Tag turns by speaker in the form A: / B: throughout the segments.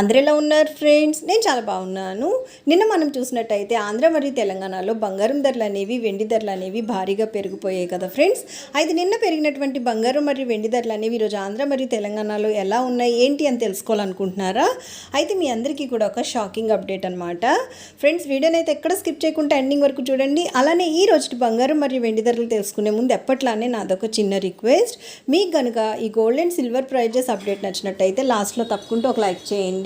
A: అందరు ఎలా ఉన్నారు ఫ్రెండ్స్? నేను చాలా బాగున్నాను. నిన్న మనం చూసినట్టయితే ఆంధ్ర మరియు తెలంగాణలో బంగారం ధరలు అనేవి వెండి ధరలు అనేవి భారీగా పెరిగిపోయాయి కదా ఫ్రెండ్స్? అయితే నిన్న పెరిగినటువంటి బంగారం మరియు వెండి ధరలు అనేవి ఈరోజు ఆంధ్ర మరియు తెలంగాణలో ఎలా ఉన్నాయి? ఏంటి అని తెలుసుకోవాలనుకుంటున్నారా? అయితే మీ అందరికీ కూడా ఒక షాకింగ్ అప్డేట్ అనమాట ఫ్రెండ్స్ వీడియోని అయితే ఎక్కడ స్కిప్ చేయకుండా ఎండింగ్ వరకు చూడండి. అలానే ఈ రోజు బంగారం మరియు వెండి ధరలు తెలుసుకునే ముందు ఎప్పట్లానే నాదొక చిన్న రిక్వెస్ట్. మీకు కనుక ఈ gold and silver prices update నచ్చినట్టయితే లాస్ట్లో తప్పకుండా ఒక లైక్ చేయండి.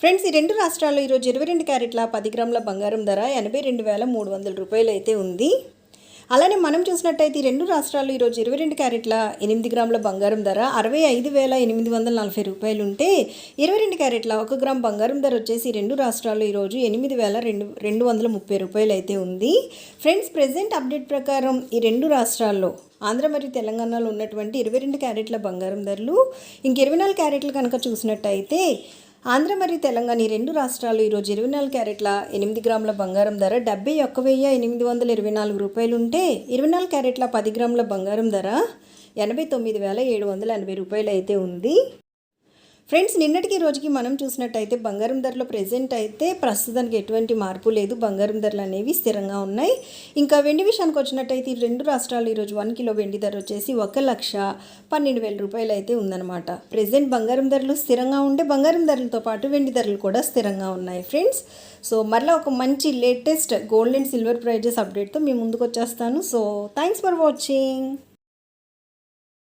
A: ఫ్రెండ్స్ ఈ రెండు రాష్ట్రాల్లో ఈరోజు ఇరవై రెండు క్యారెట్ల పది గ్రాముల బంగారం ధర ఎనభై రెండు వేల మూడు వందల రూపాయలు అయితే ఉంది. అలానే మనం చూసినట్టయితే ఈ రెండు రాష్ట్రాల్లో ఈరోజు ఇరవై రెండు క్యారెట్ల ఎనిమిది గ్రాముల బంగారం ధర అరవై ఐదు వేల ఎనిమిది వందల నలభై రూపాయలు ఉంటే ఇరవై రెండు క్యారెట్ల ఒక గ్రామ్ బంగారం ధర వచ్చేసి రెండు రాష్ట్రాల్లో ఈరోజు ఎనిమిది వేల రెండు రెండు వందల ముప్పై రూపాయలు అయితే ఉంది. ఫ్రెండ్స్ ప్రెసెంట్ అప్డేట్ ప్రకారం ఈ రెండు రాష్ట్రాల్లో ఆంధ్ర మరియు తెలంగాణలో ఉన్నటువంటి ఇరవై రెండు క్యారెట్ల బంగారం ధరలు ఇంక ఇరవై నాలుగు క్యారెట్లు కనుక చూసినట్టయితే ఆంధ్ర మరియు తెలంగాణ ఈ రెండు రాష్ట్రాలు ఈరోజు ఇరవై నాలుగు క్యారెట్ల ఎనిమిది గ్రాముల బంగారం ధర డెబ్బై ఒక్క వెయ్యి ఎనిమిది వందల ఇరవై నాలుగు రూపాయలు ఉంటే ఇరవై నాలుగు క్యారెట్ల పది గ్రాముల బంగారం ధర ఎనభై తొమ్మిది వేల ఏడు వందల ఎనభై రూపాయలు అయితే ఉంది. ఫ్రెండ్స్ నిన్నటికి రోజుకి మనం చూసినట్టయితే బంగారం ధరలో ప్రెజెంట్ అయితే ప్రస్తుతానికి ఎటువంటి మార్పు లేదు. బంగారం ధరలు అనేవి స్థిరంగా ఉన్నాయి. ఇంకా వెండి విషయానికి వచ్చినట్టయితే ఈ రెండు రాష్ట్రాలు ఈరోజు వన్ కిలో వెండి ధర వచ్చేసి ఒక లక్ష పన్నెండు వేల రూపాయలు అయితే ఉందన్నమాట. ప్రజెంట్ బంగారం ధరలు స్థిరంగా ఉంటే బంగారం ధరలతో పాటు వెండి ధరలు కూడా స్థిరంగా ఉన్నాయి ఫ్రెండ్స్. సో మరలా ఒక మంచి latest gold and silver prices అప్డేట్తో మేము ముందుకు వచ్చేస్తాను. So thanks for watching